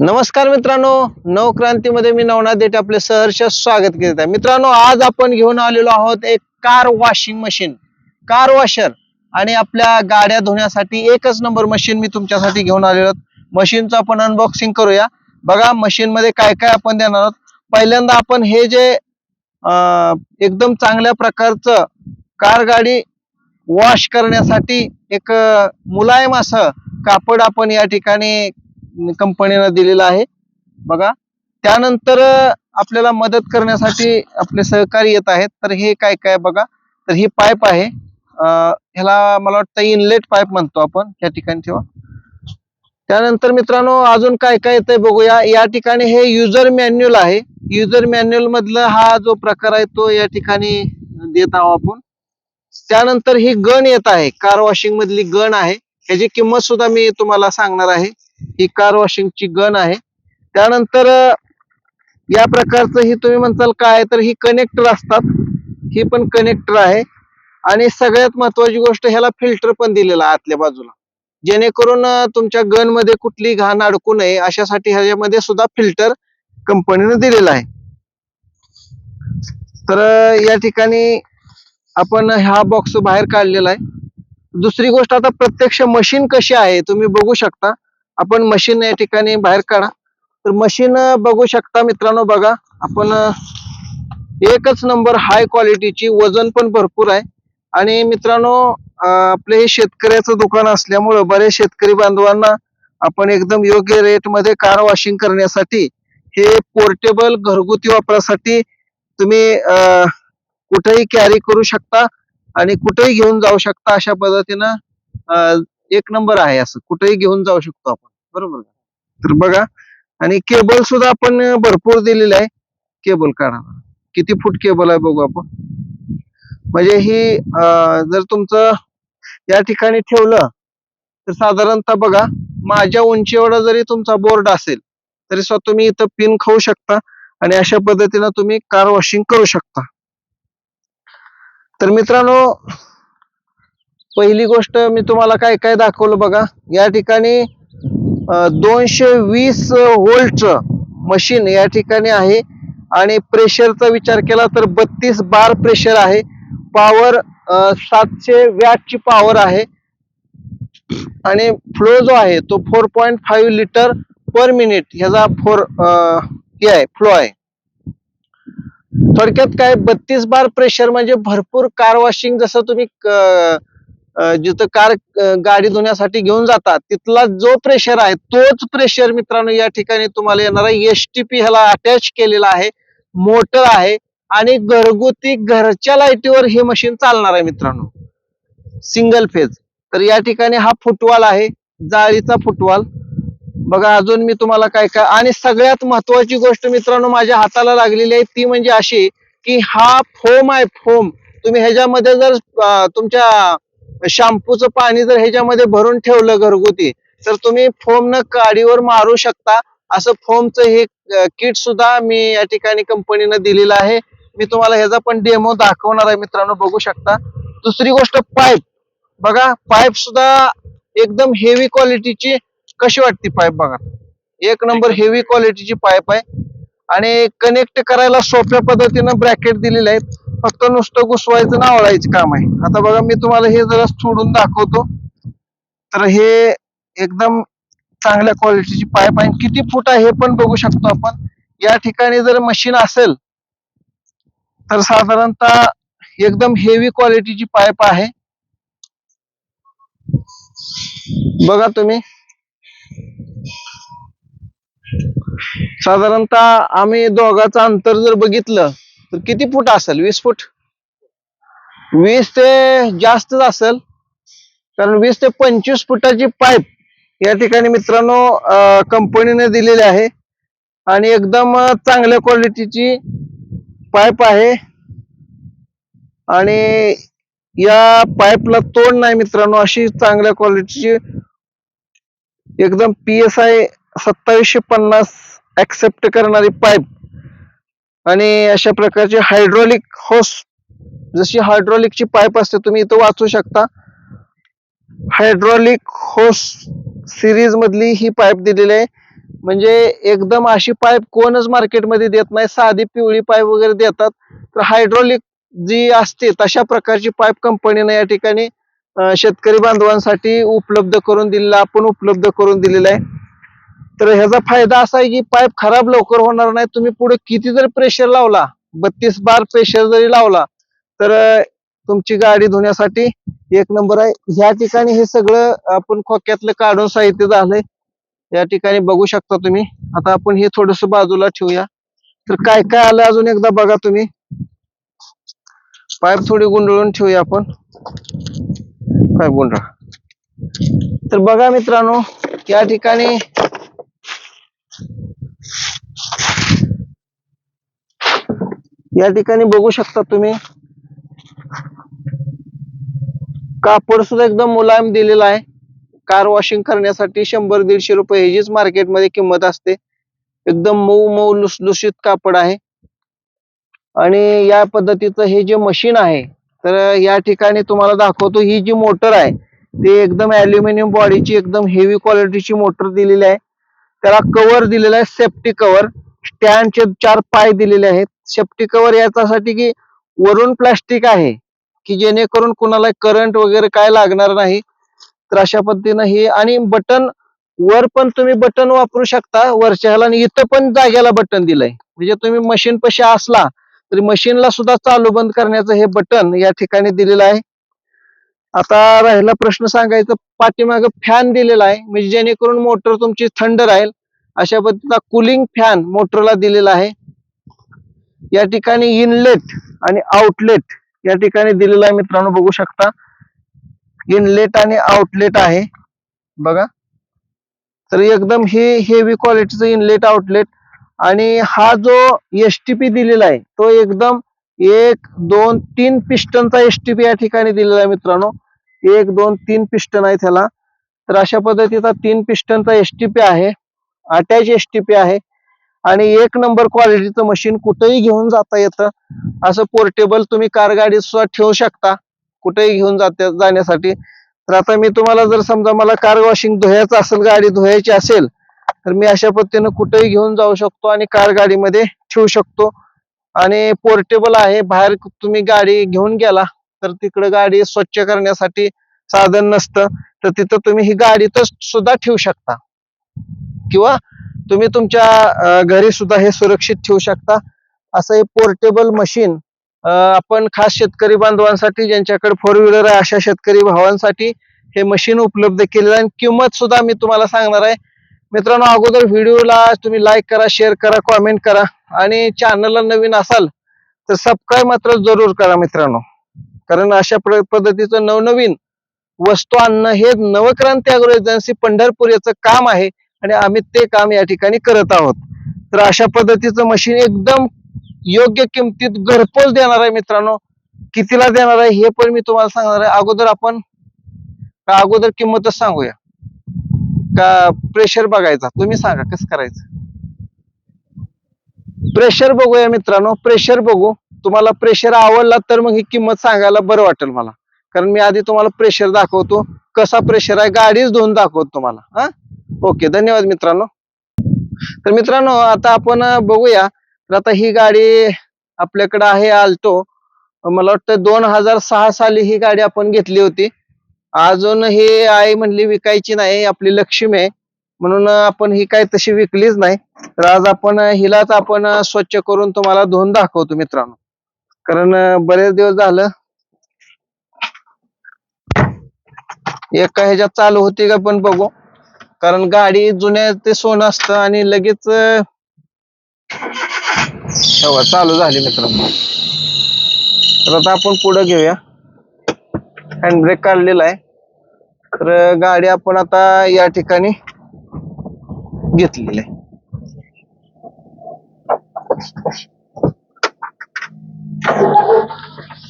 नमस्कार मित्रांनो नवक्रांतीमध्ये मी नवनाथ देठ आपले सहर्ष स्वागत करीत आहे. मित्रांनो आज आपण घेऊन आलेलो आहोत एक car washing machine car washer आणि आपल्या गाड्या धुण्यासाठी एकच नंबर मशीन मी तुमच्यासाठी घेऊन आलेलो आहोत. मशीनचं आपण अनबॉक्सिंग करूया. बघा मशीन मध्ये काय काय आपण देणार आहोत. पहिल्यांदा आपण हे जे एकदम चांगल्या प्रकारचं कार गाडी वॉश करण्यासाठी एक मुलायम असं कापड आपण या ठिकाणी कंपनीनं दिलेला आहे. बघा त्यानंतर आपल्याला मदत करण्यासाठी आपले सहकारी येत आहेत. तर हे काय काय बघा तर ही पाईप आहे. ह्याला मला वाटतं इनलेट पाईप म्हणतो आपण या ठिकाणी ठेवा. त्यानंतर मित्रांनो अजून काय काय येतंय बघूया. या ठिकाणी हे युजर मॅन्युअल आहे. युजर मॅन्युअल मधला हा जो प्रकार आहे तो या ठिकाणी देत आहोत आपण. त्यानंतर ही गण येत आहे. कार वॉशिंग मधली गण आहे. ह्याची किंमत सुद्धा मी तुम्हाला सांगणार आहे. ही कार वॉशिंगची गन आहे. त्यानंतर या प्रकारचं ही तुम्ही म्हणताल काय तर ही कनेक्टर असतात. ही पण कनेक्टर आहे. आणि सगळ्यात महत्वाची गोष्ट ह्याला फिल्टर पण दिलेला आहे आतल्या बाजूला. जेणेकरून तुमच्या गनमध्ये कुठली घाण अडकू नये अशासाठी ह्याच्यामध्ये सुद्धा फिल्टर कंपनीने दिलेला आहे. तर या ठिकाणी आपण हा बॉक्स बाहेर काढलेला आहे. दुसरी गोष्ट आता प्रत्यक्ष मशीन कशी आहे तुम्ही बघू शकता. आपण मशीन या ठिकाणी बाहेर काढा. तर मशीन बघू शकता मित्रांनो बघा. आपण एकच नंबर हाय क्वालिटीची वजन पण भरपूर आहे. आणि मित्रांनो आपले हे शेतकऱ्याचं दुकान असल्यामुळं बरेच शेतकरी बांधवांना आपण एकदम योग्य रेटमध्ये कार वॉशिंग करण्यासाठी हे पोर्टेबल घरगुती वापरासाठी तुम्ही कुठेही कॅरी करू शकता आणि कुठेही घेऊन जाऊ शकता अशा पद्धतीनं एक नंबर आहे असं. कुठेही घेऊन जाऊ शकतो आपण. बरोबर तर बघा आणि केबल सुद्धा आपण भरपूर दिलेलं आहे. केबल काढा किती फूट केबल आहे बघू आपण. म्हणजे ही जर तुमचं या ठिकाणी ठेवलं तर साधारणतः बघा माझ्या उंची एवढा जरी तुमचा बोर्ड असेल तरी सुद्धा तुम्ही इथं पिन खाऊ शकता आणि अशा पद्धतीनं तुम्ही कार वॉशिंग करू शकता. तर मित्रांनो पहिली गोष्ट मी तुम्हाला काय काय दाखवलं बघा. या ठिकाणी दोनशे वीस व्होल्टचं मशीन या ठिकाणी आहे. आणि प्रेशरचा विचार केला तर बत्तीस बार प्रेशर आहे. पॉवर सातशे वॅटची पॉवर आहे. आणि फ्लो जो आहे तो four point five litre per minute ह्याचा फोर हे आहे फ्लो आहे. थोडक्यात काय बत्तीस बार प्रेशर म्हणजे भरपूर कार वॉशिंग जसं तुम्ही जिथं कार गाडी धुण्यासाठी घेऊन जातात तिथला जो प्रेशर आहे तोच प्रेशर मित्रांनो या ठिकाणी तुम्हाला येणार आहे. एस टी पी ह्याला अटॅच केलेला आहे मोटर आहे आणि घरगुती घरच्या लाईटीवर हे मशीन चालणार आहे मित्रांनो. सिंगल फेज तर या ठिकाणी हा फुटवाल आहे जाळीचा फुटवाल बघा अजून मी तुम्हाला काय काय आणि सगळ्यात महत्वाची गोष्ट मित्रांनो माझ्या हाताला लागलेली आहे ती म्हणजे अशी की हा फोम आहे फोम तुम्ही ह्याच्यामध्ये जर तुमच्या शॅम्पूचं पाणी जर ह्याच्यामध्ये भरून ठेवलं घरगुती तर तुम्ही फोम न मारू शकता. असं फोमचं हे किट सुद्धा मी या ठिकाणी कंपनीनं दिलेलं आहे. मी तुम्हाला ह्याचा पण डेमो दाखवणार आहे मित्रांनो बघू शकता. दुसरी गोष्ट पाईप बघा पाईप सुद्धा एकदम हेवी क्वालिटीची कशी वाटते पाईप बघा. एक नंबर हेवी क्वालिटीची पाईप आहे. आणि कनेक्ट करायला सोप्या पद्धतीनं ब्रॅकेट दिलेले आहेत फक्त नुसतं घुसवायचं नावळायचं काम आहे. आता बघा मी तुम्हाला हे जरा सोडून दाखवतो. तर हे एकदम चांगल्या क्वालिटीची पाईप आहे. किती फूट आहे हे पण बघू शकतो आपण. या ठिकाणी जर मशीन असेल तर साधारणतः एकदम हेवी क्वालिटीची पाईप आहे. बघा तुम्ही. साधारणतः आम्ही दोघाचं अंतर जर बघितलं तर किती फूट असेल? वीस फूट? वीस ते जास्तच असेल. कारण वीस ते पंचवीस फुटाची पाईप या ठिकाणी मित्रांनो कंपनीने दिलेली आहे. आणि एकदम चांगल्या क्वालिटीची पाईप आहे. आणि या पाईपला तोड नाही मित्रांनो अशी चांगल्या क्वालिटीची एकदम पी एस आय सत्तावीसशे पन्नास ऍक्सेप्ट करणारी पाईप. आणि अशा प्रकारची हायड्रॉलिक होस जशी हायड्रॉलिकची पाईप असते तुम्ही इथं वाचू शकता. हायड्रॉलिक होस सिरीज मधली ही पाईप दिलेली आहे. म्हणजे एकदम अशी पाईप कोणच मार्केटमध्ये देत नाही. साधी पिवळी पाईप वगैरे देतात. तर हायड्रोलिक जी असते तशा प्रकारची पाईप कंपनीने या ठिकाणी शेतकरी बांधवांसाठी उपलब्ध करून दिलेला आपण उपलब्ध करून दिलेला आहे. तर ह्याचा फायदा असा आहे की पाईप खराब लवकर होणार नाही. तुम्ही पुढे किती जर प्रेशर लावला बत्तीस बार प्रेशर जरी लावला तर तुमची गाडी धुण्यासाठी एक नंबर आहे. ह्या ठिकाणी हे सगळं आपण खोक्यातलं काढून साहित्य झालंय. या ठिकाणी बघू शकता तुम्ही. आता आपण हे थोडस बाजूला ठेवूया. तर काय काय आलं अजून एकदा बघा तुम्ही. पाईप थोडी गुंडळून ठेवूया आपण. पाईप गुंडळ. तर बघा मित्रांनो या ठिकाणी या ठिकाणी बघू शकता तुम्ही. कापड सुद्धा एकदम मुलायम दिलेला आहे. कार वॉशिंग करण्यासाठी शंभर दीडशे रुपये ह्याचीच मार्केटमध्ये किंमत असते. एकदम मऊ मऊ लुसलुशीत कापड आहे. आणि या पद्धतीचं हे जे मशीन आहे तर या ठिकाणी तुम्हाला दाखवतो ही जी मोटर आहे ती एकदम अल्युमिनियम बॉडीची एकदम हेवी क्वालिटीची मोटर दिलेली आहे. त्याला कवर दिलेला आहे सेफ्टी कवर स्टँडचे चार पाय दिलेले आहेत. सेफ्टी कव्हर याच्यासाठी की वरून प्लास्टिक आहे की जेणेकरून कुणाला करंट वगैरे काय लागणार नाही. तर अशा पद्धतीनं हे आणि बटन वर पण तुम्ही बटन वापरू शकता. वरच्या ह्याला आणि इथं पण जाग्याला बटन दिलंय. म्हणजे तुम्ही मशीन पशी असला तरी मशीनला सुद्धा चालू बंद करण्याचं हे बटन या ठिकाणी दिलेलं आहे. आता राहिला प्रश्न सांगायचा. पाठीमाग फॅन दिलेला आहे. म्हणजे जेणेकरून मोटर तुमची थंड राहील. अशा पद्धतीचा कुलिंग फॅन मोटरला दिलेला आहे. या ठिकाणी इनलेट आणि आउटलेट या ठिकाणी दिलेला आहे मित्रांनो बघू शकता. इनलेट आणि आउटलेट आहे. बघा. तर एकदम हे हेवी क्वालिटीचं इनलेट आउटलेट आणि हा जो एस टी पी दिलेला आहे तो एकदम एक दोन तीन पिस्टनचा एस टी पी या ठिकाणी दिलेला आहे मित्रांनो. एक दोन तीन पिस्टन आहे त्याला तर अशा पद्धतीचा तीन पिस्टनचा एस टी पी आहे. अटॅच एस टी पी आहे. आणि एक नंबर क्वालिटीचं मशीन कुठेही घेऊन जाता येतं. असं पोर्टेबल तुम्ही कार गाडी सुद्धा ठेवू शकता. कुठेही घेऊन जाते जाण्यासाठी. तर आता मी तुम्हाला जर समजा मला कार वॉशिंग धुवायचं असेल गाडी धुवायची असेल तर मी अशा पद्धतीनं कुठेही घेऊन जाऊ शकतो आणि कार गाडीमध्ये ठेवू शकतो. आणि पोर्टेबल आहे बाहेर तुम्ही गाडी घेऊन गेला तर तिकडे गाडी स्वच्छ करण्यासाठी साधन नसतं. तर तिथं तुम्ही ही गाडीतच सुद्धा ठेवू शकता. किंवा तुम्ही तुमच्या घरी सुद्धा हे सुरक्षित ठेवू शकता. असं हे पोर्टेबल मशीन आपण खास शेतकरी बांधवांसाठी ज्यांच्याकडे फोर व्हीलर आहे अशा शेतकरी भावांसाठी हे मशीन उपलब्ध केलेलं आहे. आणि किंमत सुद्धा मी तुम्हाला सांगणार आहे. मित्रांनो अगोदर व्हिडिओला तुम्ही लाईक करा शेअर करा कॉमेंट करा. आणि चॅनलला नवीन असाल तर सबस्क्राईब मात्र जरूर करा मित्रांनो. कारण अशा पद्धतीचं नवनवीन वस्तू आणणं हे नवक्रांती अग्रो एजन्सी पंढरपूर याचं काम आहे. आणि आम्ही ते काम या ठिकाणी करत आहोत. तर अशा पद्धतीचं मशीन एकदम योग्य किमतीत घरपोच देणार आहे मित्रांनो. कितीला देणार आहे हे पण मी तुम्हाला सांगणार आहे. अगोदर आपण का अगोदर किंमतच सांगूया. का प्रेशर बघायचा? तुम्ही सांगा कसं करायचं? प्रेशर बघूया मित्रांनो. प्रेशर बघू. तुम्हाला प्रेशर आवडला तर मग ही किंमत सांगायला बरं वाटेल मला. कारण मी आधी तुम्हाला प्रेशर दाखवतो. कसा प्रेशर आहे? गाडीच धुवून दाखवतो तुम्हाला. हा? ओके धन्यवाद मित्रांनो. तर मित्रांनो आता आपण बघूया. तर आता ही गाडी आपल्याकडे आहे आल्टो मला वाटतं दोन हजार सहा साली ही गाडी आपण घेतली होती. अजून ही आई म्हणली विकायची नाही आपली लक्ष्मी आहे. म्हणून आपण ही काय तशी विकलीच नाही. तर आज आपण हिलाच आपण स्वच्छ करून तुम्हाला धुवून दाखवतो मित्रांनो. कारण बरेच दिवस झालं. एका ह्याच्यात चालू होती का पण बघू. कारण गाडी जुन्या ते सोनं असतं आणि लगेच तेव्हा चालू झाली मित्रांनो. तर आता आपण पुढे घेऊया. हँडब्रेक काढलेला आहे. तर गाडी आपण आता या ठिकाणी घेतलेली आहे.